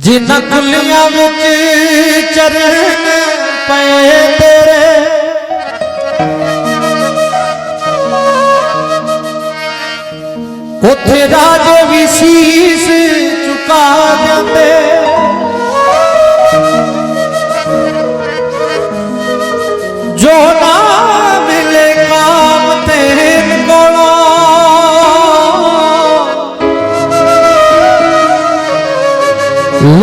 ਜਿਨ੍ਹਾਂ ਕੁੱਲੀਆਂ ਵਿੱਚ ਚਰਨ ਪਏ ਤੇਰੇ। ਉਥੇ ਰਾਜ ਵੀ ਸੀਸ ਝੁਕਾ ਜਾਂਦੇ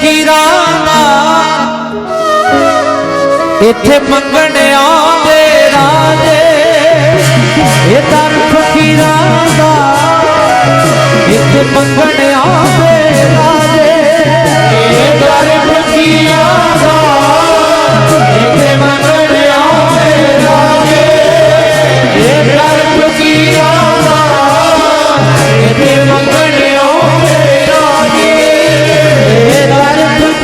ਕੀਰਾਨਾ ਇੱਥੇ ਮੰਗਣ ਆਉਂਦੇ ਰਾਜੇ। ਇਹ ਦਰ ਫਕੀਰਾਂ ਦਾ। ਇੱਥੇ ਮੰਗਣ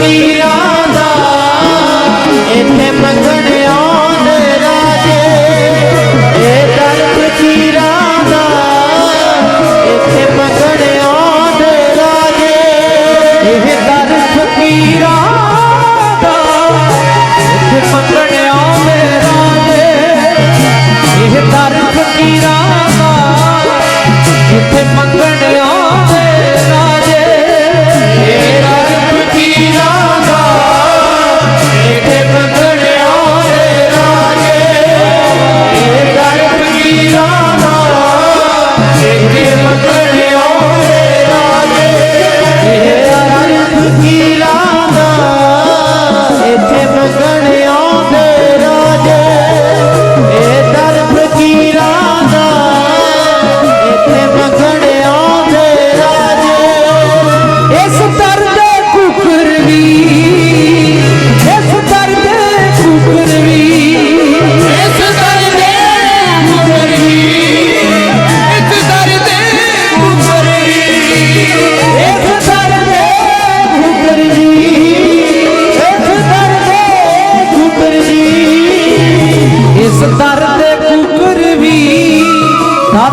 ਪੀਰਾਂ ਦਾ। ਇੱਥੇ ਮੰਗਣ ਆਉਣ ਰਾਜੇ, ਇਹ ਦਰ ਪੀਰਾਂ ਦਾ। ਇੱਥੇ ਮੰਗਣ ਆਉਣ ਰਾਜੇ, ਇਹ ਦਰ ਫਕੀਰ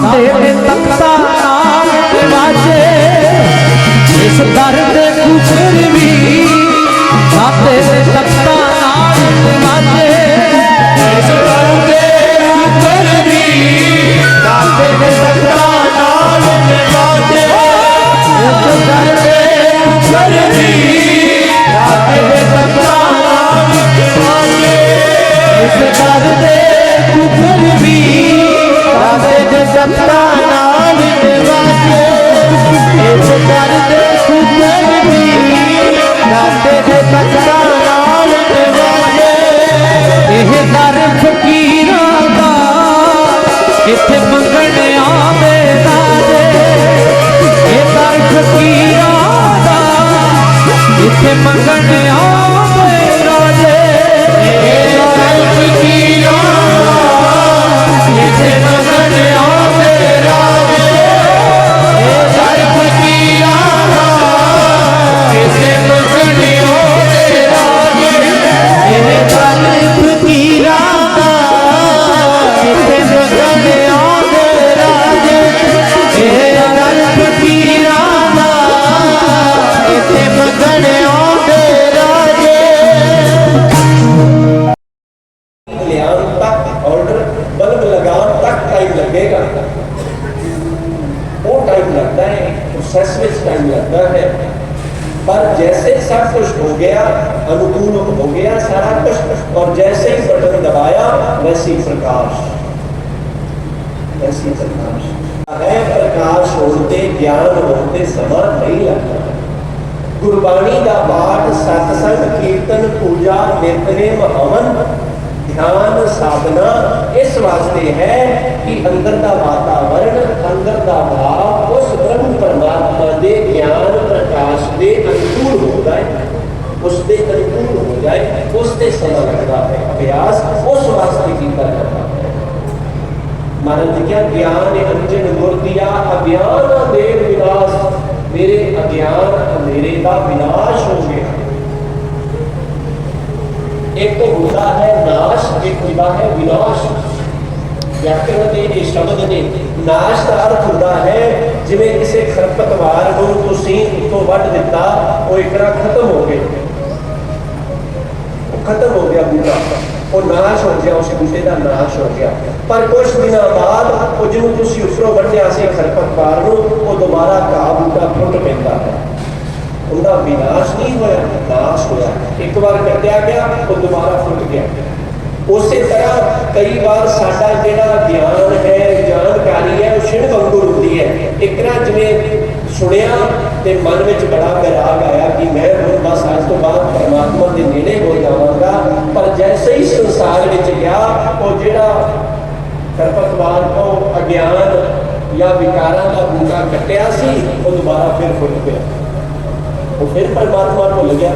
আমাদের واورن اسماتما گیان ہوتا ہے۔ ਜਾਏ ਉਸ ਤੇ ਸਮਾਂ ਲੱਗਦਾ ਹੈ ਅਭਿਆਸ ਉਸ ਵਾਸਤੇ ਕੀਤਾ ਜਾਂਦਾ ਹੈ ਮਹਾਰਾਜ ਜੀ ਕਿਹਾ ਗਿਆਨ ਅੰਜਨ ਗੁਰ ਦਿਆ ਅਗਿਆਨ ਦੇ ਵਿਨਾਸ਼ ਮੇਰੇ ਅਗਿਆਨ ਮੇਰੇ ਦਾ ਵਿਨਾਸ਼ ਹੋ ਗਿਆ ਇੱਕ ਹੁੰਦਾ ਹੈ ਨਾਸ਼ ਇੱਕ ਹੁੰਦਾ ਹੈ ਵਿਨਾਸ਼ ਵਿਆਕਰਣ ਦੇ ਇਹ ਸ਼ਬਦ ਨੇ ਨਾਸ਼ ਦਾ ਅਰਥ ਹੁੰਦਾ ਹੈ ਜਿਵੇਂ ਕਿਸੇ ਖਰਪਤਵਾਰ ਨੂੰ ਤੁਸੀਂ ਉੱਤੋਂ ਵੱਢ ਦਿੱਤਾ ਉਹ ਇਕਰਾ ਖਤਮ ਹੋ ਗਿਆ ਉਹ ਖਤਮ ਹੋ ਗਿਆ ਬੂਟਾ ਉਹ ਨਾਸ਼ ਹੋ ਗਿਆ ਉਸ ਬੂਟੇ ਦਾ ਨਾਸ਼ ਹੋ ਗਿਆ ਪਰ ਕੁਝ ਦਿਨਾਂ ਬਾਅਦ ਉਹ ਜਿਹਨੂੰ ਤੁਸੀਂ ਉਸਰੋਂ ਵੱਢਿਆ ਸੀ ਖਰਪਤਵਾਰ ਨੂੰ, ਉਹ ਦੁਬਾਰਾ ਘਾਹ ਬੂਟਾ ਫੁੱਟ ਪੈਂਦਾ ਹੈ। ਉਹਦਾ ਵਿਨਾਸ਼ ਨਹੀਂ ਹੋਇਆ, ਨਾਸ਼ ਹੋਇਆ। ਇੱਕ ਵਾਰ ਕੱਟਿਆ ਗਿਆ, ਉਹ ਦੁਬਾਰਾ ਫੁੱਟ ਗਿਆ। ਉਸੇ ਤਰ੍ਹਾਂ ਕਈ ਵਾਰ ਸਾਡਾ ਜਿਹੜਾ ਗਿਆਨ ਹੈ ਜਾਣਕਾਰੀ ਹੈ, ਉਹ ਛਿੜ ਵਾਂਗੂ ਹੁੰਦੀ ਹੈ। ਇੱਕ ਨਾ ਜਿਵੇਂ ਸੁਣਿਆ ਤੇ ਮਨ ਵਿੱਚ ਬੜਾ ਵਿਰਾਗ ਆਇਆ ਕਿ ਮੈਂ ਹੁਣ ਬਸ ਅੱਜ ਤੋਂ ਬਾਅਦ ਪਰਮਾਤਮਾ ਦੇ ਨੇੜੇ ਹੋ ਜਾਵਾਂਗਾ। ਪਰ ਜੈਸੇ ਹੀ ਸੰਸਾਰ ਵਿੱਚ ਗਿਆ, ਉਹ ਜਿਹੜਾ ਖਰਪਤਵਾਰ ਤੋਂ ਅਗਿਆਨ ਜਾਂ ਵਿਕਾਰਾਂ ਦਾ ਬੂਟਾ ਕੱਟਿਆ ਸੀ, ਉਹ ਦੁਬਾਰਾ ਫਿਰ ਫੁੱਟ ਪਿਆ। ਉਹ ਫਿਰ ਪਰਮਾਤਮਾ ਭੁੱਲ ਗਿਆ।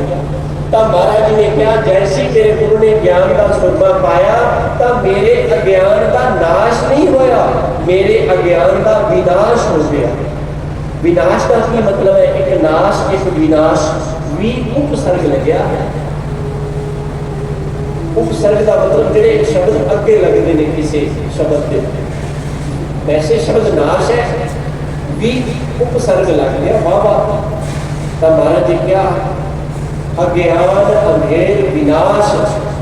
ਤਾਂ ਮਹਾਰਾਜ ਜੀ ਨੇ ਕਿਹਾ, ਜੈਸੀ ਮੇਰੇ ਗੁਰੂ ਨੇ ਗਿਆਨ ਦਾ ਸੁਰਮਾ ਪਾਇਆ, ਤਾਂ ਮੇਰੇ ਅਗਿਆਨ ਦਾ ਨਾਸ਼ ਨਹੀਂ ਹੋਇਆ, ਮੇਰੇ ਅਗਿਆਨ ਦਾ ਵਿਨਾਸ਼ ਹੋ ਗਿਆ। ਵਿਨਾਸ਼ ਦਾ ਕੀ ਮਤਲਬ ਹੈ? ਇੱਕ ਨਾਸ਼, ਇੱਕ ਵਿਨਾਸ਼ ਵੀ ਉਪਸਰਗ ਲੱਗਿਆ ਹੈ ਉਪਸਰਗ ਦਾ ਮਤਲਬ ਜਿਹੜੇ ਸ਼ਬਦ ਅੱਗੇ ਲੱਗਦੇ ਨੇ ਕਿਸੇ ਸ਼ਬਦ ਦੇ ਵੈਸੇ ਸ਼ਬਦ ਨਾਸ਼ ਹੈ, ਵੀ ਉਪਸਰਗ ਲੱਗ ਗਿਆ ਵਾਹ ਵਾਹ ਤਾਂ ਮਹਾਰਾਜ ਜੀ ਕਿਹਾ ਅਗਿਆਨ ਅੰਧੇਰ ਵਿਨਾਸ਼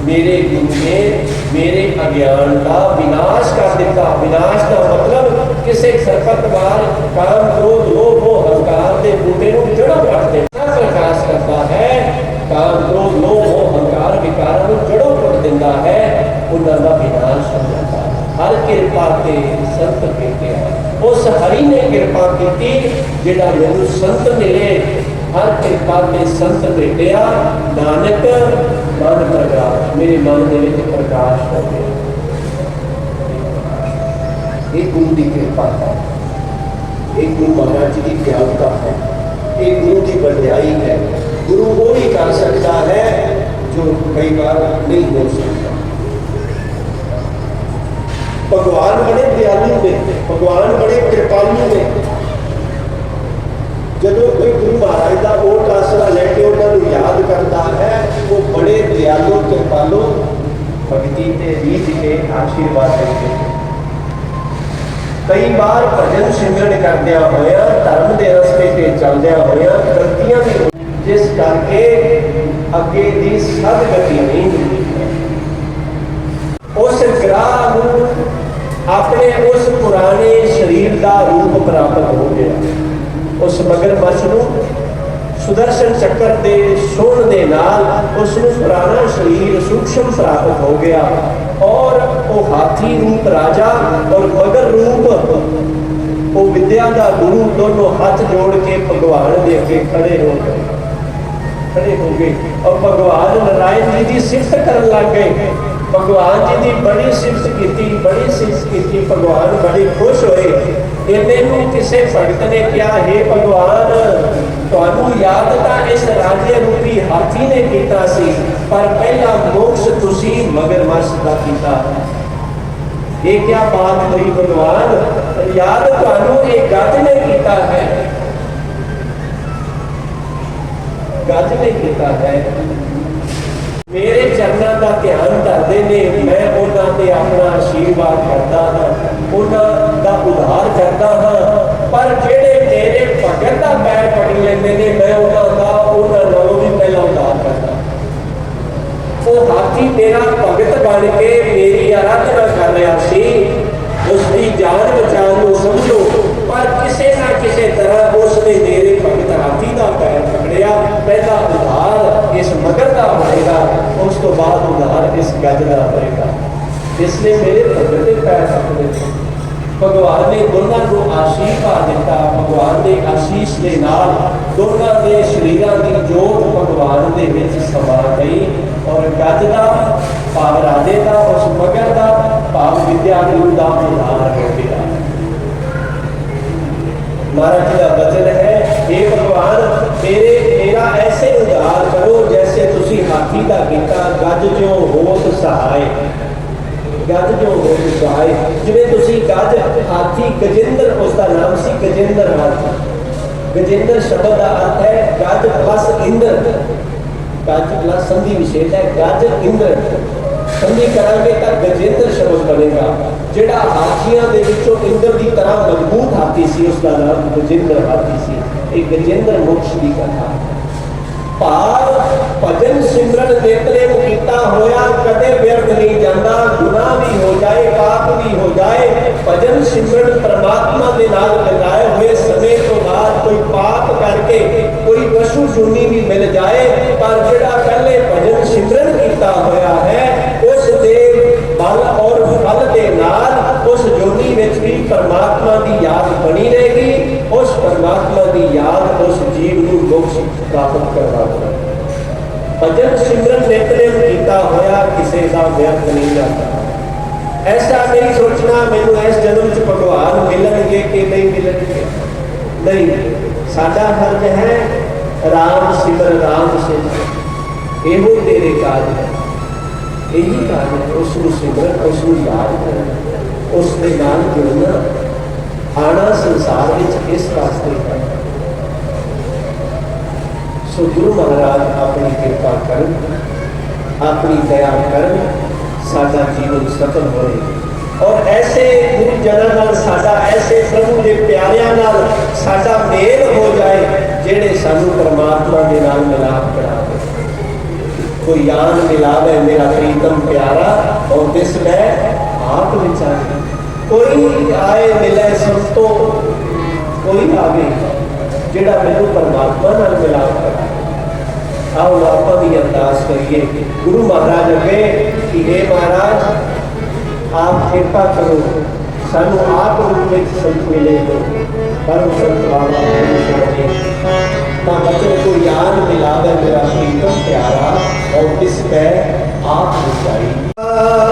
ਮੇਰੇ ਗੁਰੂ ਨੇ ਮੇਰੇ ਅਗਿਆਨ ਦਾ ਵਿਨਾਸ਼ ਕਰ ਦਿੱਤਾ। ਵਿਨਾਸ਼ ਦਾ ਮਤਲਬ ਕਿਸੇ ਖਰਪਤਵਾਰ ਕਾਮ ਕ੍ਰੋਧ, ਲੋਭ, ਮੋਹ, ਹੰਕਾਰ ਦੇ ਬੂਟੇ ਨੂੰ ਜੜੋਂ ਕੱਟ ਦੇਣਾ ਪ੍ਰਕਾਸ਼ ਕਰਦਾ ਹੈ, ਕਾਮ ਕ੍ਰੋਧ, ਲੋਭ, ਮੋਹ, ਹੰਕਾਰ ਵਿਕਾਰਾਂ ਨੂੰ ਜੜੋਂ ਕੱਟ ਦਿੰਦਾ ਹੈ, ਉਹਨਾਂ ਦਾ ਵਿਨਾਸ਼ ਹੋ ਜਾਂਦਾ ਹਰ ਕਿਰਪਾ ਤੇ ਸੰਤ ਭੇਟਿਆ ਉਸ ਹਰੀ ਨੇ ਕਿਰਪਾ ਕੀਤੀ, ਜਿਹੜਾ ਮੈਨੂੰ ਸੰਤ ਮਿਲੇ ਹਰ ਕਿਰਪਾ ਤੇ ਸੰਤ ਭੇਟਿਆ ਨਾਨਕ ਮਨ ਪ੍ਰਗਾਸ਼ ਮੇਰੇ ਮਨ ਦੇ ਵਿੱਚ ਪ੍ਰਕਾਸ਼ ਹੋ ਗਿਆ ਇਹ ਗੁਰੂ ਦੀ ਕਿਰਪਾ ਹੈ ਇਹ ਗੁਰੂ ਮਹਾਰਾਜ ਜੀ ਦੀ ਗਿਆਨਤਾ ਹੈ ਇਹ ਗੁਰੂ ਦੀ ਵਡਿਆਈ ਹੈ ਗੁਰੂ ਉਹ ਹੀ ਕਰ ਸਕਦਾ ਹੈ ਜੋ ਕਈ ਵਾਰ ਨਹੀਂ ਹੋ ਸਕਦਾ ਭਗਵਾਨ ਬੜੇ ਦਿਆਲੂ ਨੇ ਭਗਵਾਨ ਬੜੇ ਕਿਰਪਾਲੂ ਨੇ ਜਦੋਂ ਕੋਈ ਗੁਰੂ ਮਹਾਰਾਜ ਦਾ ਓਟ ਆਸਰਾ ਲੈ ਕੇ ਉਹਨਾਂ ਨੂੰ ਯਾਦ ਕਰਦਾ ਹੈ, ਉਹ ਬੜੇ ਦਿਆਲੂ, ਕਿਰਪਾਲੂ ਭਗਤੀ ਤੇ ਰੀਤ ਕੇ ਆਸ਼ੀਰਵਾਦ ਦਿੰਦੇ ਨੇ ਕਈ ਵਾਰ ਭਜਨ ਸਿਮਰਨ ਕਰਦਿਆਂ ਹੋਇਆਂ, ਧਰਮ ਦੇ ਰਸਤੇ ਤੇ ਚੱਲਦਿਆਂ ਹੋਇਆਂ, ਗਲਤੀਆਂ ਵੀ ਹੋ- ਜਿਸ ਕਰਕੇ ਅੱਗੇ ਦੀ ਸਦ ਗਤੀ ਨਹੀਂ ਮਿਲਦੀ ਹੈ ਉਸ ਗ੍ਰਾਹ ਨੂੰ ਆਪਣੇ ਉਸ ਪੁਰਾਣੇ ਸਰੀਰ ਦਾ ਰੂਪ ਪ੍ਰਾਪਤ ਹੋ ਗਿਆ। ਉਸ ਮਗਰਮੱਛ ਨੂੰ ਸੁਦਰਸ਼ਨ ਚੱਕਰ ਦੇ ਸੋਣ ਦੇ ਨਾਲ ਉਸ ਨੂੰ ਪੁਰਾਣਾ ਸਰੀਰ ਸੂਖਸ਼ਮ ਪ੍ਰਾਪਤ ਹੋ ਗਿਆ ਔਰ ਉਹ ਹਾਥੀ ਰੂਪ ਰਾਜਾ ਔਰ ਮਗਰ ਰੂਪ ਉਹ ਵਿਦਿਆ ਦਾ ਗੁਰੂ ਦੋਨੋਂ ਹੱਥ ਜੋੜ ਕੇ ਭਗਵਾਨ ਦੇ ਅੱਗੇ ਖੜੇ ਹੋ ਗਏ। ਖੜੇ ਹੋ ਗਏ। ਔਰ ਭਗਵਾਨ ਨਾਰਾਇਣ ਜੀ ਦੀ ਸਿਫਤ ਕਰਨ ਲੱਗ ਗਏ। ਭਗਵਾਨ ਜੀ ਦੀ ਬੜੀ ਸਿਫਤ ਕੀਤੀ, ਬੜੀ ਸਿਫਤ ਕੀਤੀ, ਭਗਵਾਨ ਬੜੇ ਖੁਸ਼ ਹੋਏ। ਇਹਨੇ ਨੂੰ ਕਿਸੇ ਭਗਤ ਨੇ ਕਿਹਾ, ਹੈ ਭਗਵਾਨ, ਤੁਹਾਨੂੰ ਯਾਦ ਤਾਂ ਇਸ ਰਾਜੇ ਰੂਪੀ ਹਾਥੀ ਨੇ ਕੀਤਾ ਸੀ, ਪਰ ਪਹਿਲਾ ਮੋਕਸ਼ ਤੁਸੀਂ ਮਗਰਮੱਛ ਦਾ ਕੀਤਾ। ਇਹ ਕੀ ਬਾਤ ਹੋਈ ਭਗਵਾਨ? ਯਾਦ ਤੁਹਾਨੂੰ ਇਹ ਗੱਜ ਨੇ ਕੀਤਾ ਹੈ? ਗੱਜ ਨੇ ਕੀਤਾ ਹੈ। ਮੇਰੇ ਚਰਨਾਂ ਦਾ ਧਿਆਨ ਧਰਦੇ ਨੇ, ਮੈਂ ਉਹਨਾਂ ਤੇ ਆਪਣਾ ਆਸ਼ੀਰਵਾਦ ਕਰਦਾ ਹਾਂ, ਉਹਨਾਂ ਦਾ ਉਧਾਰ ਕਰਦਾ ਹਾਂ। ਪਰ ਜਿਹੜੇ ਮੇਰੇ ਭਗਤ ਦਾ ਪੈਰ ਪਕੜ ਲੈਂਦੇ ਨੇ, ਮੈਂ ਉਹਨਾਂ ਦਾ, ਉਹਨਾਂ ਨਾਲੋਂ ਵੀ ਪਹਿਲਾਂ ਉਧਾਰ ਕਰਦਾ। ਉਹ ਹਾਥੀ ਮੇਰਾ ਭਗਤ ਬਣ ਕੇ ਮੇਰੀ ਆਰਾਧਨਾ ਕਰ ਰਿਹਾ ਸੀ। ਉਸ ਦੀ ਜਾਨ ਬਚਾਉਣ ਨੂੰ ਸਮਝੋ, ਪਰ ਕਿਸੇ ਨਾ ਕਿਸੇ ਤਰ੍ਹਾਂ ਉਸ ਨੇ ਮੇਰੇ ਭਗਤ ਹਾਥੀ ਦਾ ਪੈਰ ਪਕੜਿਆ ਪਹਿਲਾ ਉਧਾਰ ਇਸ ਮਗਰ ਦਾ ਹੋਏਗਾ ਉਸ ਤੋਂ ਬਾਅਦ ਉਧਾਰ ਇਸ ਗੱਜ ਦਾ ਹੋਏਗਾ ਇਸ ਨੇ ਮੇਰੇ ਭਗਤ ਦੇ ਪੈਰ ਪਕੜੇ ਭਗਵਾਨ ਨੇ ਦੋਨਾਂ ਨੂੰ ਆਸ਼ੀਰਵਾਦ ਦਿੱਤਾ ਭਗਵਾਨ ਦੇ ਆਸ਼ੀਸ਼ ਦੇ ਨਾਲ ਦੋਨਾਂ ਦੇ ਸਰੀਰਾਂ ਦੀ ਜੋਤ ਭਗਵਾਨ ਦੇ ਵਿੱਚ ਸਮਾ ਗਈ ਔਰ ਗੱਜ ਦਾ ਭਾਵ ਰਾਜੇ ਦਾ ਉਸ ਮਗਰ ਦਾ ਭਾਵ ਵਿਦਿਆ ਗੁਰੂ ਦਾ ਉਧਾਰ ਹੋ ਗਿਆ ਮਹਾਰਾਜ ਜੀ ਦਾ ਬਚਨ ਹੈ हे ਭਗਵਾਨ ਮੇਰੇ ਮੇਰਾ ਐਸੇ ਹਾਥੀ ਦਾ ਕੀਤਾ, ਗੱਜ ਜਿਉ ਹੋਤ ਸਹਾਇ ਗੱਜ ਜਿਉ ਹੋਤ ਸਹਾਇ ਜਿਵੇਂ ਤੁਸੀਂ ਗੱਜ, ਹਾਥੀ, ਗਜਿੰਦਰ, ਉਸ ਦਾ ਨਾਮ ਸੀ ਗਜਿੰਦਰ ਹਾਥੀ ਗਜਿੰਦਰ ਸ਼ਬਦ ਦਾ ਅਰਥ ਹੈ ਗੱਜ ਪਲਸ ਇੰਦਰ। ਗੱਜ ਪਲਸ ਸੰਧੀ ਵਿਸ਼ੇਸ਼ ਹੈ, ਗੱਜ, ਇੰਦਰ। ਸੰਧੀ ਕਰਾਂਗੇ ਤਾਂ ਗਜਿੰਦਰ ਸ਼ਬਦ ਬਣੇਗਾ। ਜਿਹੜਾ ਹਾਥੀਆਂ ਦੇ ਵਿੱਚੋਂ ਇੰਦਰ ਦੀ ਤਰ੍ਹਾਂ ਮਜ਼ਬੂਤ ਹਾਥੀ ਸੀ ਉਸ ਦਾ ਨਾਮ ਗਜਿੰਦਰ ਹਾਥੀ ਸੀ। ਇਹ ਗਜਿੰਦਰ ਮੋਕਸ਼ ਦੀ ਕਥਾ। ਭਾਵ ਭਜਨ ਸਿਮਰਨ ਨੇਤਰੇ ਕੀਤਾ ਹੋਇਆ ਕਦੇ ਵਿਅਰਥ ਨਹੀਂ ਜਾਂਦਾ, ਗੁਨਾਹ ਵੀ ਹੋ ਜਾਏ, ਪਾਪ ਵੀ ਹੋ ਜਾਏ, ਭਜਨ ਸਿਮਰਨ ਪ੍ਰਮਾਤਮਾ ਦੇ ਨਾਲ ਲਗਾਏ ਹੋਏ ਸਮੇਂ ਤੋਂ ਬਾਅਦ ਕੋਈ ਪਾਪ ਕਰਕੇ ਕੋਈ ਪਸ਼ੂ ਜੁਨੀ ਵੀ ਮਿਲ ਜਾਏ, ਪਰ ਜਿਹੜਾ ਪਹਿਲੇ ਭਜਨ ਸਿਮਰਨ ਕੀਤਾ ਹੋਇਆ ਹੈ ਬਲ ਔਰ ਫਲ ਦੇ ਨਾਲ ਉਸ ਜੋਨੀ ਵਿੱਚ ਵੀ ਪਰਮਾਤਮਾ ਦੀ ਯਾਦ ਬਣੀ ਰਹੇਗੀ, ਉਸ ਪਰਮਾਤਮਾ ਦੀ ਯਾਦ ਉਸ ਜੀਵ ਨੂੰ ਮੋਕਸ਼ ਪ੍ਰਾਪਤ ਕਰਵਾਉਂਦਾ ਭਜਨ ਸਿਮਰਨ ਨਿਤਨੇਮ ਕੀਤਾ ਹੋਇਆ ਕਿਸੇ ਦਾ ਵਿਅਰਥ ਨਹੀਂ ਜਾਂਦਾ। ਐਸਾ ਨਹੀਂ ਸੋਚਣਾ ਮੈਨੂੰ ਇਸ ਜਨਮ 'ਚ ਭਗਵਾਨ ਮਿਲਣਗੇ ਕਿ ਨਹੀਂ ਮਿਲਣਗੇ। ਨਹੀਂ, ਸਾਡਾ ਫਰਜ਼ ਹੈ ਰਾਮ ਸਿਮਰ ਰਾਮ ਸਿਮਰ। ਇਹੋ ਤੇਰੇ ਕਾਜ ਹੈ। ਇਹੀ ਕਾਜ ਹੈ, ਉਸ ਨੂੰ ਸਿਮਰਨ ਉਸ ਨੂੰ ਯਾਦ ਕਰਨਾ, ਉਸ ਦੇ ਨਾਲ ਜੁੜਨਾ ਆਣਾ ਸੰਸਾਰ ਵਿੱਚ ਇਸ ਵਾਸਤੇ ਹੈ। ਸੋ ਗੁਰੂ ਮਹਾਰਾਜ ਆਪਣੀ ਕਿਰਪਾ ਕਰਨ, ਆਪਣੀ ਦਇਆ ਕਰਨ, ਸਾਡਾ ਜੀਵਨ ਸਫਲ ਹੋਵੇ। ਔਰ ਐਸੇ ਗੁਰੂ ਜਨਾਂ ਨਾਲ, ਸਾਡਾ ਐਸੇ ਪ੍ਰਭੂ ਦੇ ਪਿਆਰਿਆਂ ਨਾਲ ਸਾਡਾ ਮੇਲ ਹੋ ਜਾਏ, ਜਿਹੜੇ ਸਾਨੂੰ ਪਰਮਾਤਮਾ ਦੇ ਨਾਲ ਮਿਲਾਪ ਕਰਾਵੇ। ਕੋਈ ਯਾਨ ਮਿਲਾਵੇ ਮੇਰਾ ਪ੍ਰੀਤਮ ਪਿਆਰਾ, ਔਰ ਦਿਸ ਮੈਂ ਆਪ ਵਿਚਾਰੇ ਕੋਈ ਆਏ ਮਿਲੇ ਸੰਤੋ ਕੋਈ ਆਵੇ ਜਿਹੜਾ ਮੈਨੂੰ ਪਰਮਾਤਮਾ ਨਾਲ ਮਿਲਾਪ ਕਰੇ। ਆਓ ਆਪਾਂ ਵੀ ਅਰਦਾਸ ਕਰੀਏ ਗੁਰੂ ਮਹਾਰਾਜ ਅੱਗੇ ਕਿ हे ਮਹਾਰਾਜ, ਆਪ ਕਿਰਪਾ ਕਰੋ, ਸਾਨੂੰ ਆਪ ਰੂਪ ਵਿੱਚ ਸੰਤ ਮਿਲੇ ਹੋ ਪਰਮ ਸੰਤ ਬਾਬਾ ਜੀ ਤਾਂ बचन को याद मिलावे मेरा प्रीतम प्यारा और इस पे आप गुजारी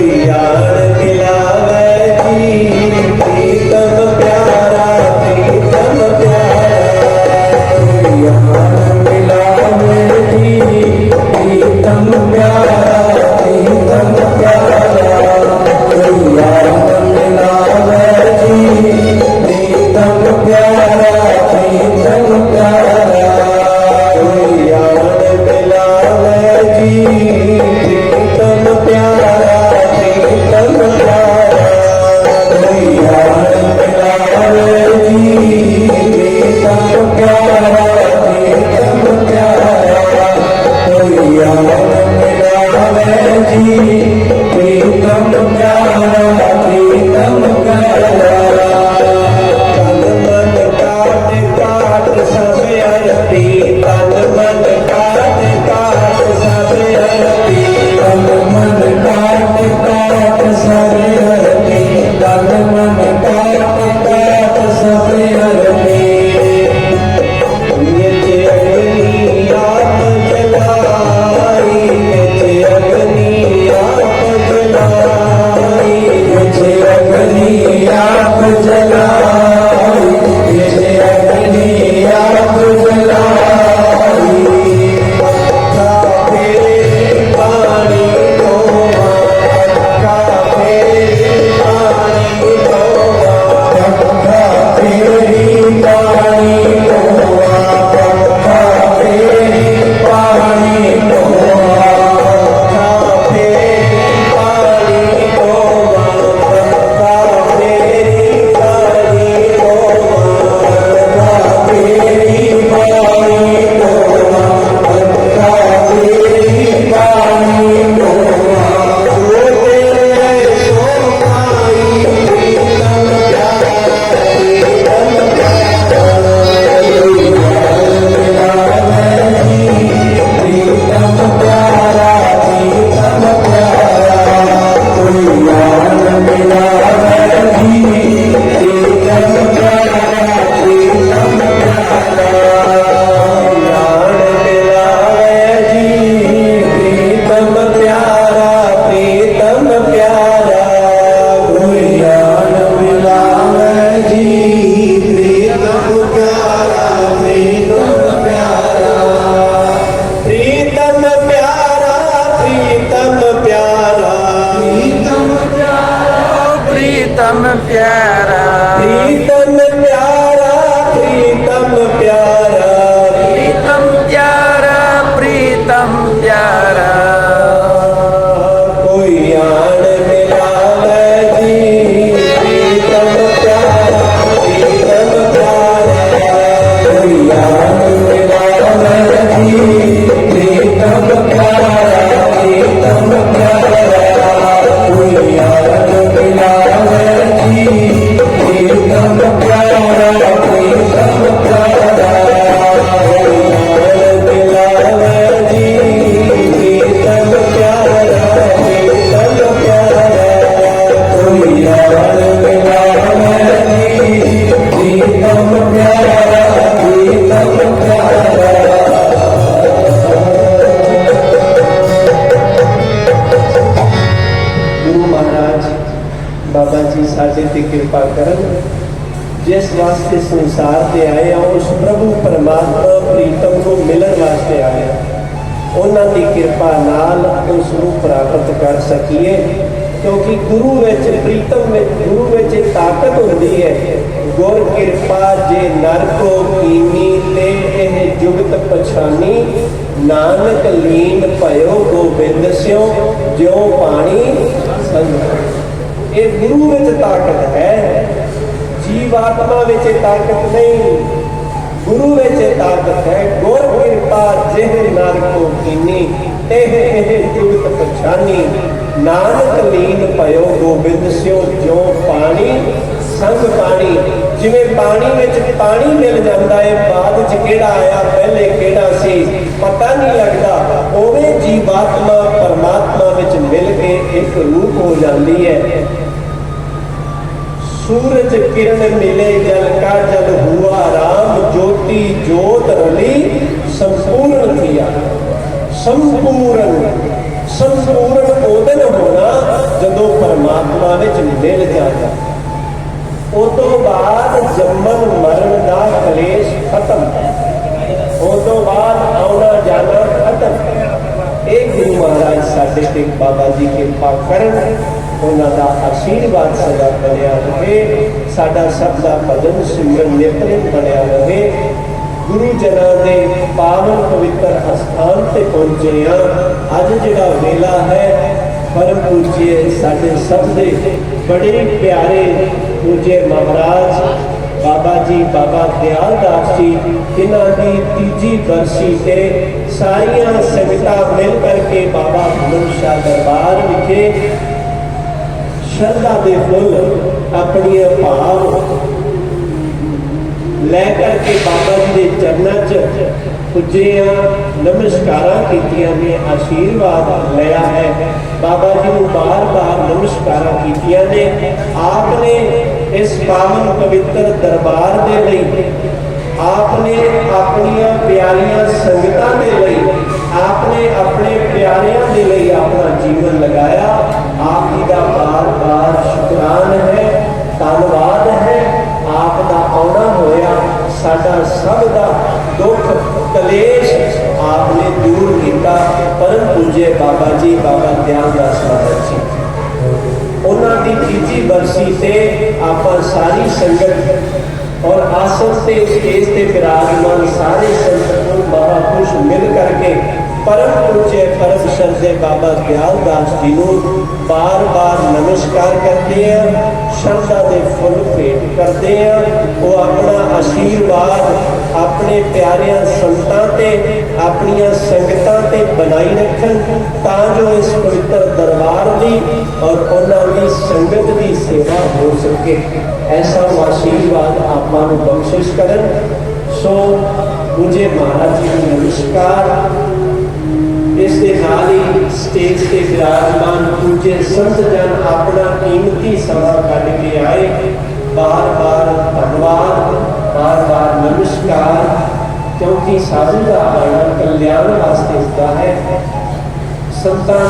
ਕੋਈ Bye. Yeah. ਜੀ ਤੇ ਕਿਰਪਾ ਕਰਨ। ਜਿਸ ਵਾਸਤੇ ਸੰਸਾਰ ਤੇ ਆਏ ਆ, ਉਸ ਪ੍ਰਭੂ ਪਰਮਾਤਮਾ ਪ੍ਰੀਤਮ ਨੂੰ ਮਿਲਣ ਵਾਸਤੇ ਆਏ ਆ। ਉਹਨਾਂ ਦੀ ਕਿਰਪਾ ਨਾਲ ਉਸ ਨੂੰ ਪ੍ਰਾਪਤ ਕਰ ਸਕੀਏ, ਕਿਉਂਕਿ ਗੁਰੂ ਵਿੱਚ ਪ੍ਰੀਤਮ ਵਿੱਚ, ਗੁਰੂ ਵਿੱਚ ਤਾਕਤ ਹੁੰਦੀ ਹੈ। ਗੁਰ ਕਿਰਪਾ ਜੇ ਨਰ ਕੋ ਕੀਨੀ ਤੇ ਇਹ ਜੁਗਤ ਪਛਾਨੀ, ਨਾਨਕ ਲੀਨ ਭਇਓ ਗੋਬਿੰਦ ਸਿਓ, ਜਿਉ ਪਾਣੀ ਸੰਗ ਇਹ ਗੁਰੂ ਵਿੱਚ ਤਾਕਤ ਹੈ। ਜੀਵਾਤਮਾ ਵਿੱਚ ਤਾਕਤ ਨਹੀਂ। ਗੁਰੂ ਵਿੱਚ ਇਹ ਤਾਕਤ ਹੈ। ਗੁਰ ਕਿਰਪਾ ਜਿਹ ਨਰ ਕੋ ਕੀਨੀ ਇਹ ਇਹ ਜੁਗਤ ਪਛਾਨੀ। ਨਾਨਕ ਲੀਨ ਭਇਓ ਗੋਬਿੰਦ ਸਿਓ ਜਿਉ ਪਾਣੀ। ਸੰਗ ਪਾਣੀ, ਜਿਵੇਂ ਪਾਣੀ ਵਿੱਚ ਪਾਣੀ ਮਿਲ ਜਾਂਦਾ ਹੈ ਬਾਅਦ ਚ ਕਿਹੜਾ ਆਇਆ, ਪਹਿਲੇ ਕਿਹੜਾ ਸੀ, ਪਤਾ ਨਹੀਂ ਲੱਗਦਾ। ਉਵੇਂ ਜੀਵਾਤਮਾ ਪਰਮਾਤਮਾ ਵਿੱਚ ਮਿਲ ਕੇ ਇੱਕ ਰੂਪ ਹੋ ਜਾਂਦੀ ਹੈ ਸੂਰਜ ਕਿਰਨ ਮਿਲੇ, ਜਲ ਕਾ ਜਲ ਹੁਆ, ਰਾਮ ਜੋਤੀ ਜੋਤ ਰਲੀ, ਸੰਪੂਰਨ ਥੀਆ। ਸੰਪੂਰਨ ਸੰਪੂਰਨ ਉਹਦਨ ਹੋਣਾ ਜਦੋਂ ਪਰਮਾਤਮਾ ਵਿੱਚ ਮਿਲ ਜਾਂਦਾ। ਉਸ ਤੋਂ ਬਾਅਦ ਜੰਮਣ ਮਰਨ ਦਾ ਕਲੇਸ਼ ਖਤਮ। ਉਸ ਤੋਂ ਬਾਅਦ ਆਉਣਾ ਜਾਣਾ ਖਤਮ। ਇਹ ਗੁਰੂ ਮਹਾਰਾਜ ਸਾਡੇ ਤੇ ਬਾਬਾ ਜੀ ਕਿਰਪਾ ਕਰਨ। ਉਹਨਾਂ ਦਾ ਆਸ਼ੀਰਵਾਦ ਸਦਾ ਬਣਿਆ ਰਹੇ। ਸਾਡਾ ਸਭ ਦਾ ਭਜਨ ਸਿਮਰਨ ਨਿਤਨੇਮ ਬਣਿਆ ਰਹੇ। ਗੁਰੂ ਜਨਾਂ ਦੇ ਪਾਵਨ ਪਵਿੱਤਰ ਅਸਥਾਨ ਤੇ ਪਹੁੰਚੇ ਆ ਅੱਜ ਜਿਹੜਾ ਵੇਲਾ ਹੈ, ਪਰਮ ਪੂਜੇ ਸਾਡੇ ਸਭ ਦੇ ਬੜੇ ਪਿਆਰੇ ਪੂਜੇ ਮਹਾਰਾਜ, ਬਾਬਾ ਜੀ, ਬਾਬਾ ਦਿਆਲ ਦਾਸ ਜੀ ਇਹਨਾਂ ਦੀ ਤੀਜੀ ਬਰਸੀ ਤੇ ਸਾਰੀਆਂ ਸੰਗਤਾਂ ਮਿਲ ਕਰਕੇ ਬਾਬਾ ਬੁੱਢ ਸ਼ਾਹ ਦਰਬਾਰ ਵਿਖੇ ਸ਼ਰਧਾ ਦੇ ਫੁੱਲ ਆਪਣੀਆਂ ਭਾਵ ਲੈ ਕਰਕੇ ਬਾਬਾ ਜੀ ਦੇ ਚਰਨਾਂ 'ਚ ਪੁੱਜੇ ਆ ਨਮਸਕਾਰਾਂ ਕੀਤੀਆਂ ਨੇ, ਆਸ਼ੀਰਵਾਦ ਲਿਆ ਹੈ। ਬਾਬਾ ਜੀ ਨੂੰ ਬਾਰ-ਬਾਰ ਨਮਸਕਾਰਾਂ ਕੀਤੀਆਂ ਨੇ। ਆਪ ਨੇ ਇਸ ਪਾਵਨ ਪਵਿੱਤਰ ਦਰਬਾਰ ਦੇ ਲਈ ਆਪ ਨੇ ਆਪਣੀਆਂ ਪਿਆਰੀਆਂ ਸੰਗਤਾਂ ਦੇ ਲਈ ਆਪ ਨੇ ਆਪਣੇ ਪਿਆਰਿਆਂ ਦੇ ਲਈ ਆਪਣਾ ਜੀਵਨ ਲਗਾਇਆ। ਆਪ ਜੀ ਦਾ ਬਾਰ-ਬਾਰ ਸ਼ੁਕਰਾਨ ਹੈ, ਧੰਨਵਾਦ ਹੈ। ਆਪ ਦਾ ਆਉਣਾ ਹੋਇਆ, ਸਾਡਾ ਸਭ ਦਾ ਦੁੱਖ, ਕਲੇਸ਼ ਆਪ ਨੇ ਦੂਰ ਕੀਤਾ। ਪਰਮ ਪੂਜੇ ਬਾਬਾ ਜੀ, ਬਾਬਾ ਗਿਆਨ ਦਾਸ ਮਹਾਰਾਜ ਜੀ। ਉਹਨਾਂ ਦੀ ਤੀਜੀ ਬਰਸੀ ਤੇ ਆਪਾਂ ਸਾਰੀ ਸੰਗਤ ਔਰ ਆਸਨ ਤੇ ਸਟੇਜ ਤੇ ਵਿਰਾਜਮਾਨ ਸਾਰੇ ਸੰਗਤ ਨੂੰ ਮਹਾਪੁਰਸ਼ ਮਿਲ ਕਰਕੇ ਪਰਮ ਪੂਜੇ ਪਰਮ ਸ਼ਰਦੇ ਬਾਬਾ ਗਿਆਨ ਦਾਸ ਜੀ ਨੂੰ ਬਾਰ-ਬਾਰ ਨਮਸਕਾਰ ਕਰਦੇ ਆ, ਸ਼ਰਧਾ ਦੇ ਫੁੱਲ ਭੇਟ ਕਰਦੇ ਆ। ਉਹ ਆਪਣਾ ਆਸ਼ੀਰਵਾਦ ਆਪਣੇ ਪਿਆਰਿਆਂ ਸੰਤਾਂ ਤੇ, ਆਪਣੀਆਂ ਸੰਗਤਾਂ ਤੇ ਬਣਾਈ ਰੱਖਣ ਤਾਂ ਜੋ ਇਸ ਪਵਿੱਤਰ ਦਰਬਾਰ ਦੀ ਔਰ ਉਹਨਾਂ ਦੀ ਸੰਗਤ ਦੀ ਸੇਵਾ ਹੋ ਸਕੇ। ਐਸਾ ਆਸ਼ੀਰਵਾਦ ਆਪਾਂ ਨੂੰ ਬਖਸ਼ਿਸ਼ ਕਰਨ। ਸੋ ਮੁਝੇ ਮਹਾਰਾਜ ਜੀ ਨੂੰ ਨਮਸਕਾਰ। ਨਾਲ ਹੀ ਸਟੇਜ ਤੇ ਵਿਰਾਜਮਾਨ ਪੂਜੇ ਸੰਤ ਜਨ ਆਪਣਾ ਕੀਮਤੀ ਸਮਾਂ ਕੱਢ ਕੇ ਆਏ। ਬਾਰ-ਬਾਰ ਧੰਨਵਾਦ ਬਾਰ-ਬਾਰ ਨਮਸਕਾਰ। ਕਿਉਂਕਿ ਸਾਧੂ ਦਾ ਆਣਾ ਕਲਿਆਣ ਵਾਸਤੇ ਹੁੰਦਾ ਹੈ। ਸੰਤਾਂ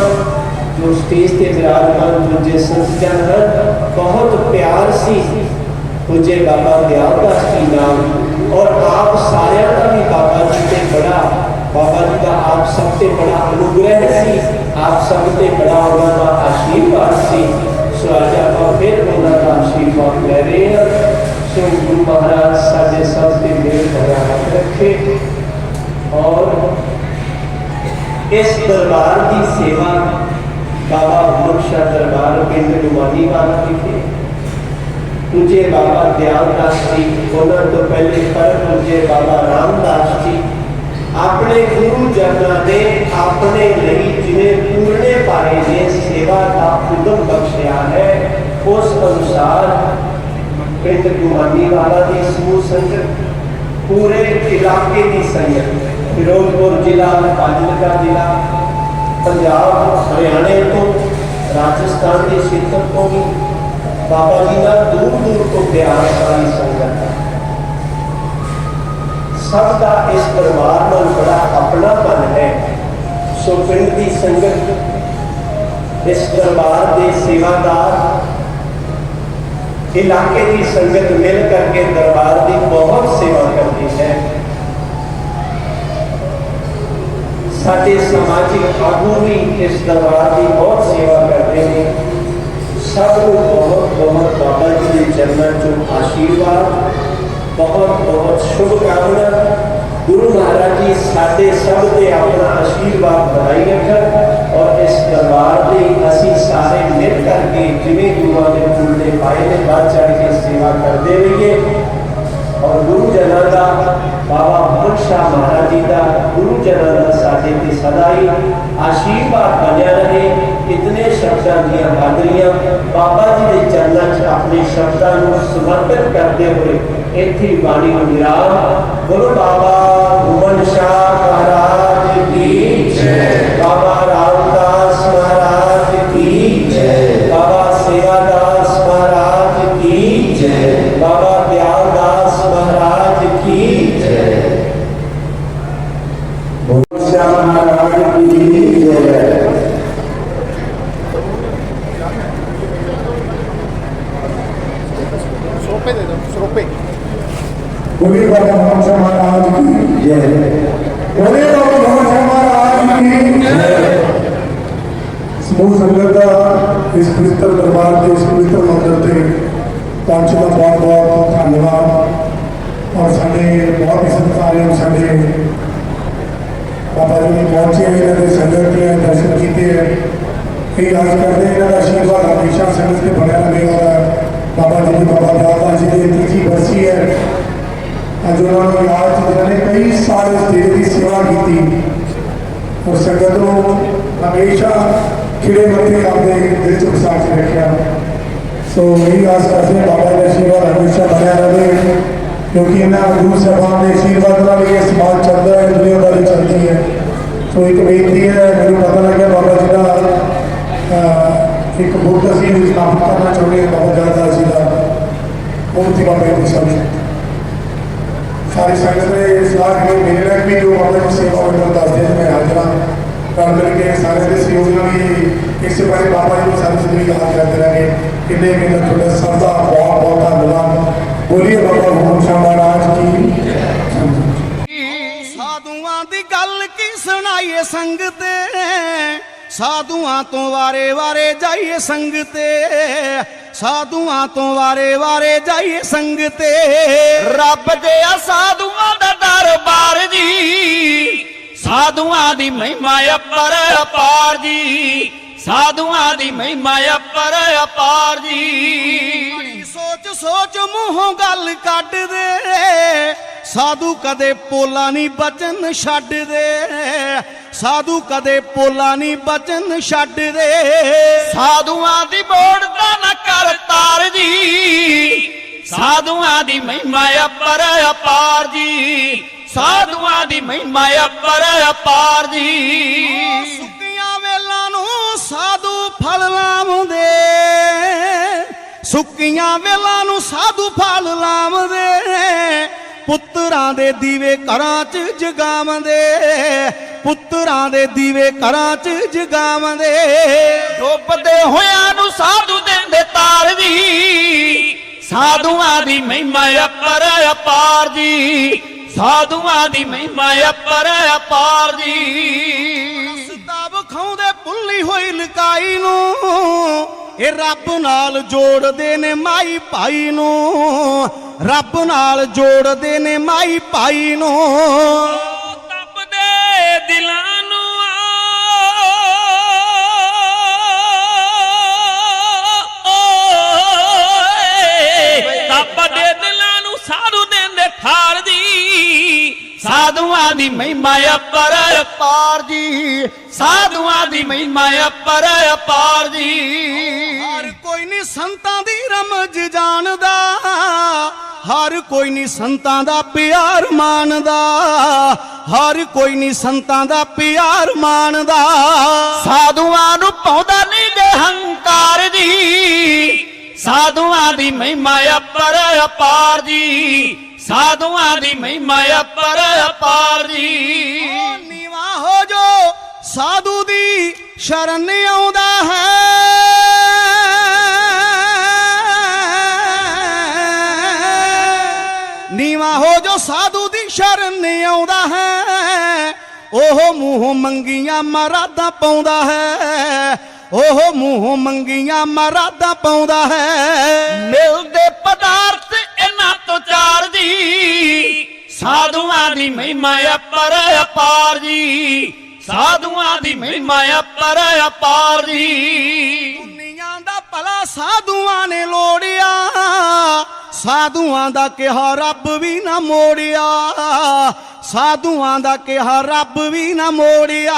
ਜੋ ਸਟੇਜ ਤੇ ਵਿਰਾਜਮਾਨ ਪੂਜੇ ਸੰਤ ਜਨ ਹਨ, ਬਹੁਤ ਪਿਆਰ ਸੀ। ਪੂਜੇ ਬਾਬਾ ਦਿਆਲ ਦਾਸ ਜੀ ਨਾਮ ਔਰ ਆਪ ਸਾਰਿਆਂ ਦਾ ਵੀ ਬਾਬਾ ਜੀ ਤੇ ਬੜਾ ਬਾਬਾ ਜੀ ਦਾ ਆਪ ਸਭ ਤੇ ਬੜਾ ਅਨੁਗ੍ਰਹਿ ਸੀ, ਆਪ ਸਭ ਤੇ ਬੜਾ ਉਹਨਾਂ ਦਾ ਆਸ਼ੀਰਵਾਦ ਸੀ। ਸੋ ਅੱਜ ਆਪਾਂ ਫਿਰ ਉਹਨਾਂ ਦਾ ਆਸ਼ੀਰਵਾਦ ਲੈ ਰਹੇ ਹਾਂ। ਸੋ ਗੁਰੂ ਮਹਾਰਾਜ ਸਾਡੇ ਸਭ ਤੇ ਮਿਹਰ ਭਰਿਆ ਹੱਥ ਰੱਖੇ। ਔਰ ਇਸ ਦਰਬਾਰ ਦੀ ਸੇਵਾ ਬਾਬਾ ਮੁਰਸ਼ਾ ਦਰਬਾਰ ਪਿੰਡ ਗੁਮਾਨੀ ਵਾਲਾ ਵਿਖੇ ਦੂਜੇ ਬਾਬਾ ਦਿਆਲਦਾਸ ਜੀ, ਉਹਨਾਂ ਤੋਂ ਪਹਿਲੇ ਪਰਮ ਪੂਜੇ ਬਾਬਾ ਰਾਮਦਾਸ ਜੀ ਆਪਣੇ ਗੁਰੂ ਜਨਾਂ ਨੇ ਆਪਣੇ ਲਈ ਜਿਵੇਂ ਪੂਰਨੇ ਪਾਏ ਨੇ ਸੇਵਾ ਦਾ ਉਦਮ ਬਖਸ਼ਿਆ ਹੈ, ਉਸ ਅਨੁਸਾਰ ਪਿੰਡ ਗੁਮਾਨੀ ਵਾਲਾ ਦੀ ਸਮੂਹ ਸੰਗਤ ਪੂਰੇ ਇਲਾਕੇ ਦੀ ਸੰਗਤ, ਫਿਰੋਜ਼ਪੁਰ ਜ਼ਿਲ੍ਹਾ, ਫਾਜ਼ਿਲਕਾ ਜ਼ਿਲ੍ਹਾ, ਪੰਜਾਬ, ਹਰਿਆਣੇ ਤੋਂ, ਰਾਜਸਥਾਨ ਦੇ ਖੇਤਰ ਤੋਂ ਵੀ ਬਾਬਾ ਜੀ ਦਾ ਦੂਰ ਦੂਰ ਤੋਂ ਪਿਆਰ ਵਾਲੀ ਸੰਗਤ ਹੈ। ਸਭ ਦਾ ਇਸ ਪਰਿਵਾਰ ਨਾਲ ਬੜਾ ਆਪਣਾਪਨ ਹੈ ਸੋ ਪਿੰਡ ਦੀ ਸੰਗਤ ਇਸ ਦਰਬਾਰ ਦੇ ਸੇਵਾਦਾਰ ਇਲਾਕੇ ਦੀ ਸੰਗਤ ਮਿਲ ਕਰਕੇ ਦਰਬਾਰ ਦੀ ਬਹੁਤ ਸੇਵਾ ਕਰਦੀ ਹੈ ਸਾਡੇ ਸਮਾਜਿਕ ਆਗੂ ਵੀ ਇਸ ਦਰਬਾਰ ਦੀ ਬਹੁਤ ਸੇਵਾ ਕਰਦੇ ਨੇ ਸਭ ਨੂੰ ਬਹੁਤ ਬਹੁਤ ਬਾਬਾ ਜੀ ਦੇ ਚਰਨਾਂ ਚੋਂ ਆਸ਼ੀਰਵਾਦ ਬਹੁਤ ਬਹੁਤ ਸ਼ੁਭ ਕਾਮਨਾ ਗੁਰੂ ਮਹਾਰਾਜ ਜੀ ਸਾਡੇ ਸਭ ਤੇ ਆਪਣਾ ਆਸ਼ੀਰਵਾਦ ਬਣਾਈ ਰੱਖਣ ਔਰ ਇਸ ਦਰਬਾਰ ਦੀ ਅਸੀਂ ਸਾਰੇ ਮਿਲ ਕਰਕੇ ਜਿਵੇਂ ਗੁਰੂਆਂ ਦੇ ਫੁੱਲ ਦੇ ਪਾਏ ਨੇ ਬਾਅਦ ਚੜ ਕੇ ਸੇਵਾ ਕਰਦੇ ਰਹੀਏ ਔਰ ਗੁਰੂ ਜਨਾਂ ਦਾ ਬਾਬਾ ਮੁਖ ਸ਼ਾਹ ਮਹਾਰਾਜ ਜੀ ਦਾ ਗੁਰੂ ਜਨਾਂ ਦਾ ਸਾਡੇ ਤੇ ਸਦਾ ਹੀ ਆਸ਼ੀਰਵਾਦ ਬਣਿਆ ਰਹੇ ਇਤਨੇ ਸ਼ਬਦਾਂ ਦੀਆਂ ਹਾਜ਼ਰੀਆਂ ਬਾਬਾ ਜੀ ਦੇ ਚਰਨਾਂ 'ਚ ਆਪਣੇ ਸ਼ਬਦਾਂ ਨੂੰ ਸਮਰਪਿਤ ਕਰਦੇ ਹੋਏ ਇੱਥੇ ਬਾਣੀ ਨੂੰ ਵਿਰਾਮ ਬੋਲੋ, ਬਾਬਾ, ਗੁਮਨ ਸ਼ਾਹ ਮਹਾਰਾਜ ਦੀ ਜੈ? ਬਾਬਾ ਰਾਮਦਾਸ ਮੂਰਤੀ ਬਾਬਾ ਜੀ ਦੀ ਸਾਹਮਣੇ ਸੰਗਤ ਨੇ ਸਲਾਹ ਕੀਤੀ ਮੇਰੇ ਨਾਲ ਵੀ ਜੋ ਬਾਬਾ ਸੇਵਾ ਉਹਨਾਂ ਦੱਸਦੇ ਨੇ ਮੈਂ ਹਾਜ਼ਰ ਹਾਂ। ਰਲ ਮਿਲ ਕੇ ਸਾਰੇ ਦੇ ਸਹਿਯੋਗ ਨਾਲ ਹੀ ਇਸ ਬਾਰੇ ਬਾਬਾ ਜੀ ਨੂੰ ਸਾਰੀ ਜ਼ਿੰਦਗੀ ਯਾਦ ਕਰਦੇ ਰਹਾਂਗੇ। ਕਿੰਨੇ ਕਿੰਨੇ ਤੁਹਾਡੇ ਸਭ ਦਾ ਬਹੁਤ ਬਹੁਤ ਧੰਨਵਾਦ। ਬੋਲੀਏ ਬਾਬਾ ਗੁਰੂ ਸਾਹਿਬ ਮਹਾਰਾਜ ਕੀ? ਸਾਧੂਆਂ ਦੀ ਗੱਲ ਕੀ ਸੁਣਾਈਏ ਸੰਗ ਸਾਧੂਆਂ ਤੋਂ ਵਾਰੇ ਵਾਰੇ ਜਾਈਏ ਸੰਗ ਸਾਧੂਆਂ ਤੋਂ ਵਾਰੇ ਵਾਰੇ ਜਾਈਏ ਸੰਗ ਤੇ। ਰੱਬ ਦੇ ਆ ਸਾਧੂਆਂ ਦਾ ਦਰਬਾਰ ਜੀ। ਸਾਧੂਆਂ ਦੀ ਮਹਿਮਾ ਅਪਰ ਅਪਾਰ ਜੀ। ਸਾਧੂਆਂ ਦੀ ਮਹਿਮਾ ਅਪਰ ਅਪਾਰ ਜੀ। ਸੋਚ ਸੋਚ ਮੂੰਹੋਂ ਗੱਲ ਕੱਢ ਦੇ। ਸਾਧੂ ਕਦੇ ਪੋਲਾ ਨਹੀਂ ਬਚਨ ਛੱਡ ਦੇ। ਸਾਧੂ ਕਦੇ ਪੋਲਾ ਨਹੀਂ ਬਚਨ ਛੱਡ ਦੇ। ਸਾਧੂਆਂ ਦੀ ਮੋੜ ਦਾ ਨਾ ਸਾਧੂਆਂ ਦੀ ਮਹਿਮਾ ਅਪਰ ਅਪਾਰ ਜੀ। ਸਾਧੂਆਂ ਦੀ ਮਹਿਮਾ ਅਪਰ ਅਪਾਰ ਜੀ। ਸੁੱਕੀਆਂ ਵੇਲਾਂ ਨੂੰ ਸਾਧੂ ਫਲ ਲਾਉਂਦੇ। ਸੁੱਕੀਆਂ ਵੇਲਾਂ ਨੂੰ ਸਾਧੂ ਫਲ ਲਾਉਂਦੇ। ਪੁੱਤਰਾਂ ਦੇ ਦੀਵੇ ਘਰਾਂ 'ਚ ਜਗਾਉਂਦੇ। ਪੁੱਤਰਾਂ ਦੇ ਦੀਵੇ ਘਰਾਂ 'ਚ ਜਗਾਉਂਦੇ। ਡੁੱਬਦੇ ਹੋਇਆਂ ਨੂੰ ਸਾਧੂ ਦਿੰਦੇ ਤਾਰ ਜੀ ਸਾਧੂਆਂ ਦੀ ਮਹਿਮਾ ਅਪਰ ਅਪਾਰ ਜੀ। ਸਾਧੂਆਂ ਦੀ ਮਹਿਮਾ ਅਪਰ ਅਪਾਰ ਜੀ। ਸਦਾ ਵਿਖਾਉਂਦੇ ਭੁੱਲੀ ਹੋਈ ਲਕਾਈ ਨੂੰ। ਇਹ ਰੱਬ ਨਾਲ ਜੋੜਦੇ ਨੇ ਮਾਈ ਭਾਈ ਨੂੰ। ਰੱਬ ਨਾਲ ਜੋੜਦੇ ਨੇ ਮਾਈ ਭਾਈ ਨੂੰ। ਸਾਧੂਆਂ ਦੀ ਮਹਿਮਾ ਅਪਰ ਅਪਾਰ ਜੀ। ਸਾਧੂਆਂ ਦੀ ਮਹਿਮਾ ਅਪਰ ਅਪਾਰ ਜੀ। ਹਰ ਕੋਈ ਨਹੀਂ ਸੰਤਾਂ ਦੀ ਰਮਜ ਜਾਣਦਾ ਹਰ ਕੋਈ ਨਹੀਂ ਸੰਤਾਂ ਦਾ ਪਿਆਰ ਮੰਨਦਾ ਹਰ ਕੋਈ ਨਹੀਂ ਸੰਤਾਂ ਦਾ ਪਿਆਰ ਮੰਨਦਾ ਸਾਧੂਆਂ ਨੂੰ ਪਾਉਂਦਾ ਨਹੀਂ ਗੇ ਹੰਕਾਰ ਜੀ। ਸਾਧੂਆਂ ਦੀ ਮਹਿਮਾ ਅਪਰ ਅਪਾਰ ਜੀ। ਸਾਧੂਆਂ ਦੀ ਮਹਿਮਾ ਅਪਰ ਅਪਾਰ ਨੀਵਾ ਹੋ ਜੋ ਸਾਧੂ ਦੀ ਸ਼ਰਨ ਆਉਂਦਾ ਹੈ। ਨੀਵਾ ਹੋ ਜੋ ਸਾਧੂ ਦੀ ਸ਼ਰਨ ਆਉਂਦਾ ਹੈ। ਉਹ ਮੂੰਹ ਮੰਗੀਆਂ ਮਰਾਦਾ ਪਾਉਂਦਾ ਹੈ। ਉਹ ਮੂੰਹ ਮੰਗੀਆਂ ਮਰਾਦਾ ਪਾਉਂਦਾ ਹੈ। ਮਿਲਦੇ ਪਦਾਰਥ ਤੋਂ ਚਾਰ ਜੀ ਸਾਧੂਆਂ ਦੀ ਮਹਿਮਾ ਅਪਰ ਅਪਾਰ ਜੀ। ਸਾਧੂਆਂ ਦੀ ਮਹਿਮਾ ਅਪਰ ਅਪਾਰ ਜੀ। ਦੁਨੀਆਂ ਦਾ ਭਲਾ ਸਾਧੂਆਂ ਨੇ ਲੋੜਿਆ। ਸਾਧੂਆਂ ਦਾ ਕਿਹਾ ਰੱਬ ਵੀ ਨਾ ਮੋੜਿਆ। ਸਾਧੂਆਂ ਦਾ ਕਿਹਾ ਰੱਬ ਵੀ ਨਾ ਮੋੜਿਆ।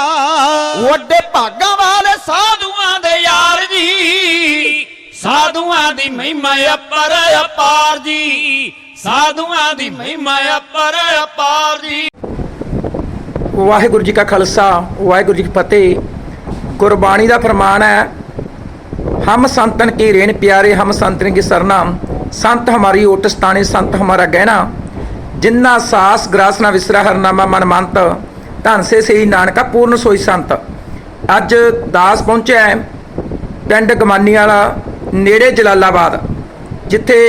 ਵੱਡੇ ਭਾਗਾਂ ਵਾਲੇ ਸਾਧੂਆਂ ਦੇ ਯਾਰ ਜੀ। ਸਾਧੂਆਂ ਦੀ ਮਹਿਮਾ ਅਪਰ ਅਪਾਰ ਜੀ। ਸਾਧੂਆਂ ਦੀ ਮਹਿਮਾ ਅਪਰ ਅਪਾਰ ਜੀ ਵਾਹਿਗੁਰੂ ਜੀ ਕਾ ਖਾਲਸਾ, ਵਾਹਿਗੁਰੂ ਜੀ ਕੀ ਫਤਿਹ। ਗੁਰਬਾਣੀ ਦਾ ਫਰਮਾਨ ਹੈ, ਹਮ ਸੰਤਨ ਕੀ ਰੇਨ ਪਿਆਰੇ, ਹਮ ਸੰਤਨ ਕੀ ਸਰਨਾ। ਸੰਤ ਹਮਾਰੀ ਓਟ ਸਤਾਣੇ, ਸੰਤ ਹਮਾਰਾ ਗਹਿਣਾ। ਜਿੰਨਾ ਸਾਸ ਗ੍ਰਾਸ ਨਾ ਵਿਸਰਾ, ਹਰਨਾਮਾ ਮਨ ਮੰਤ। ਧਨ ਸੇ ਸਈ ਨਾਨਕਾ ਪੂਰਨ ਸੋਈ ਸੰਤ। ਅੱਜ ਦਾਸ ਪਹੁੰਚਿਆ ਪਿੰਡ ਗਮਾਨੀ ਵਾਲਾ ਨੇੜੇ ਜਲਾਲਾਬਾਦ, ਜਿੱਥੇ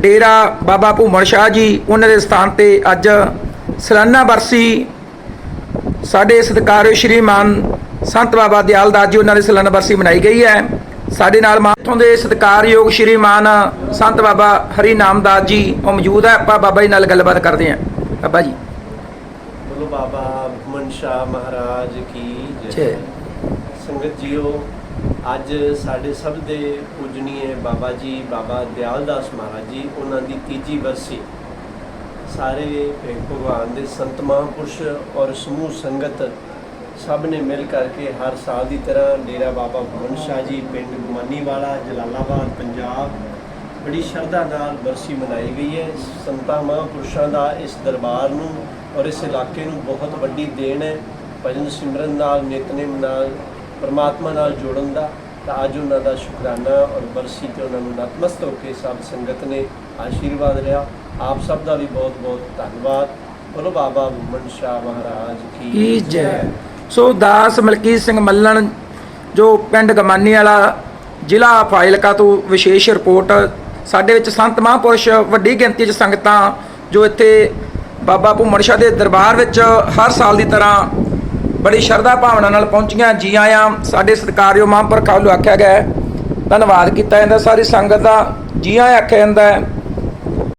ਡੇਰਾ ਬਾਬਾ ਭੂਮਣ ਸ਼ਾਹ ਜੀ ਉਹਨਾਂ ਦੇ ਸਥਾਨ ਤੇ ਅੱਜ ਸਾਲਾਨਾ ਬਰਸੀ ਸਾਡੇ ਸਤਿਕਾਰਯੋਗ ਸ਼੍ਰੀਮਾਨ ਸੰਤ ਬਾਬਾ ਦਿਆਲਦਾਸ ਜੀ ਉਹਨਾਂ ਦੀ ਸਾਲਾਨਾ ਬਰਸੀ ਮਨਾਈ ਗਈ ਹੈ। ਸਾਡੇ ਨਾਲ ਮਾਥੋਂ ਦੇ ਸਤਿਕਾਰਯੋਗ ਸ਼੍ਰੀਮਾਨ ਸੰਤ ਬਾਬਾ ਹਰੀ ਨਾਮਦਾਸ ਜੀ ਉਹ ਮੌਜੂਦ ਹੈ। ਆਪਾਂ ਬਾਬਾ ਜੀ ਨਾਲ ਗੱਲਬਾਤ ਕਰਦੇ ਹਾਂ। ਬਾਬਾ ਜੀ। ਬੋਲੋ ਬਾਬਾ ਮਨਸ਼ਾ ਮਹਾਰਾਜ ਕੀ ਜੈ। ਸੰਗਤ ਜੀਓ ਅੱਜ ਸਾਡੇ ਸਭ ਦੇ ਪੂਜਨੀਏ ਬਾਬਾ ਜੀ, ਬਾਬਾ ਦਿਆਲਦਾਸ ਮਹਾਰਾਜ ਜੀ, ਉਹਨਾਂ ਦੀ ਤੀਜੀ ਬਰਸੀ। ਸਾਰੇ ਭਗਵਾਨ ਦੇ ਸੰਤ ਮਹਾਂਪੁਰਸ਼ ਔਰ ਸਮੂਹ ਸੰਗਤ ਸਭ ਨੇ ਮਿਲ ਕਰਕੇ ਹਰ ਸਾਲ ਦੀ ਤਰ੍ਹਾਂ ਡੇਰਾ ਬਾਬਾ ਪਵਨ ਸ਼ਾਹ ਜੀ, ਪਿੰਡ ਗੁਮਾਨੀਵਾਲਾ, ਜਲਾਲਾਬਾਦ, ਪੰਜਾਬ ਬੜੀ ਸ਼ਰਧਾ ਨਾਲ ਬਰਸੀ ਮਨਾਈ ਗਈ ਹੈ। ਸੰਤਾਂ ਮਹਾਂਪੁਰਸ਼ਾਂ ਦਾ ਇਸ ਦਰਬਾਰ ਨੂੰ ਔਰ ਇਸ ਇਲਾਕੇ ਨੂੰ ਬਹੁਤ ਵੱਡੀ ਦੇਣ ਹੈ। ਭਜਨ ਸਿਮਰਨ ਨਾਲ, ਨਿਤਨੇਮ ਨਾਲ ਪਰਮਾਤਮਾ ਨਾਲ ਜੋੜਨ ਦਾ ਤਾਂ ਅੱਜ ਉਹਨਾਂ ਦਾ ਸ਼ੁਕਰਾਨਾ ਔਰ ਬਰਸੀ ਤੇ ਉਹਨਾਂ ਨੂੰ ਨਤਮਸਤ ਹੋ ਕੇ ਸਭ ਸੰਗਤ ਨੇ ਆਸ਼ੀਰਵਾਦ ਲਿਆ। ਆਪ ਸਭ ਦਾ ਵੀ ਬਹੁਤ ਬਹੁਤ ਧੰਨਵਾਦ। ਬੋਲੋ ਬਾਬਾ ਬੁਮਨ ਸ਼ਾਹ ਮਹਾਰਾਜ ਕੀ ਜੈ। ਸੋ ਦਾਸ ਮਲਕੀਤ ਸਿੰਘ ਮੱਲਣ ਜੋ ਪਿੰਡ ਗਮਾਨੀ ਵਾਲਾ ਜ਼ਿਲ੍ਹਾ ਫਾਜ਼ਿਲਕਾ ਤੋਂ ਵਿਸ਼ੇਸ਼ ਰਿਪੋਰਟ ਸਾਡੇ ਵਿੱਚ ਸੰਤ ਮਹਾਂਪੁਰਸ਼ ਵੱਡੀ ਗਿਣਤੀ 'ਚ ਸੰਗਤਾਂ ਜੋ ਇੱਥੇ ਬਾਬਾ ਭੂਮਣ ਸ਼ਾਹ ਦੇ ਦਰਬਾਰ ਵਿੱਚ ਹਰ ਸਾਲ ਦੀ ਤਰ੍ਹਾਂ ਬੜੀ ਸ਼ਰਧਾ ਭਾਵਨਾ ਨਾਲ ਪਹੁੰਚੀਆਂ। ਜੀ ਆਇਆਂ, ਸਾਡੇ ਸਤਿਕਾਰਯੋਗ ਮਹਾਂਪੁਰਖਾਂ ਵੱਲੋਂ ਆਖਿਆ ਗਿਆ ਧੰਨਵਾਦ ਕੀਤਾ ਜਾਂਦਾ। ਸਾਰੀ ਸੰਗਤ ਦਾ ਜੀ ਆਇਆਂ ਆਖਿਆ ਜਾਂਦਾ